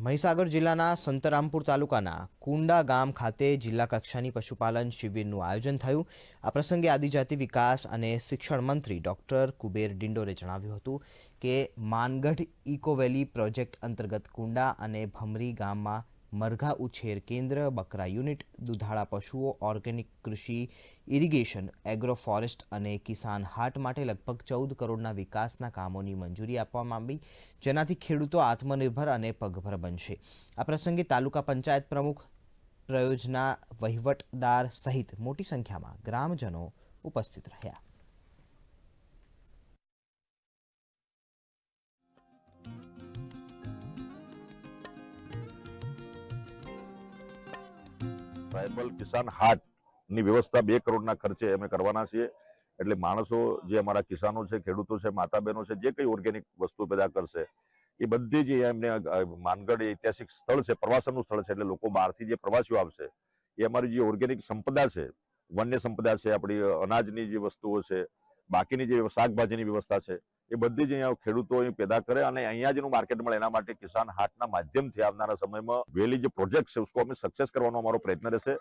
મહીસાગર જિલ્લાના સંતરામપુર તાલુકાના કુંડા ગામ ખાતે જિલ્લા કક્ષાની પશુપાલન શિબિરનું આયોજન થયું. આ પ્રસંગે આદિજાતિ વિકાસ અને શિક્ષણ મંત્રી ડોક્ટર કુબેર ડિંડોરે જણાવ્યું હતું કે, માનગઢ ઇકોવેલી પ્રોજેક્ટ અંતર્ગત કુંડા અને ભમરી ગામમાં મરઘા ઉછેર કેન્દ્ર, બકરા યુનિટ, દુધાળા પશુઓ, ઓર્ગેનિક કૃષિ, ઇરિગેશન, એગ્રો ફોરેસ્ટ અને કિસાન હાટ માટે લગભગ ચૌદ કરોડના વિકાસના કામોની મંજૂરી આપવામાં આવી, જેનાથી ખેડૂતો આત્મનિર્ભર અને પગભર બનશે. આ પ્રસંગે તાલુકા પંચાયત પ્રમુખ, પ્રયોજના વહીવટદાર સહિત મોટી સંખ્યામાં ગ્રામજનો ઉપસ્થિત રહ્યા. ટ્રાયબલ કિસાન હાટની વ્યવસ્થા બે કરોડના ખર્ચે અમે કરવાના છીએ. એટલે માણસો જે અમારા કિસાનો છે, ખેડૂતો છે માતા બહેનો છે, જે કંઈ ઓર્ગેનિક વસ્તુ પેદા કરશે, એ બધી જ એમને માનગઢ ઐતિહાસિક સ્થળ છે, પ્રવાસનનું સ્થળ છે, એટલે લોકો બહારથી જે પ્રવાસીઓ આવશે, એ અમારી જે ઓર્ગેનિક સંપદા છે, વન્ય સંપદા છે, આપણી અનાજની જે વસ્તુઓ છે, બાકીની જે શાકભાજીની વ્યવસ્થા છે એ બધી જ અહીંયા ખેડૂતો પેદા કરે અને અહીંયા જેનું માર્કેટ મળે. એના માટે કિસાન હાટના માધ્યમથી આવનારા સમયમાં વેલી જે પ્રોજેક્ટ છે, ઉસકો અમે સક્સેસ કરવાનો અમારો પ્રયત્ન રહેશે.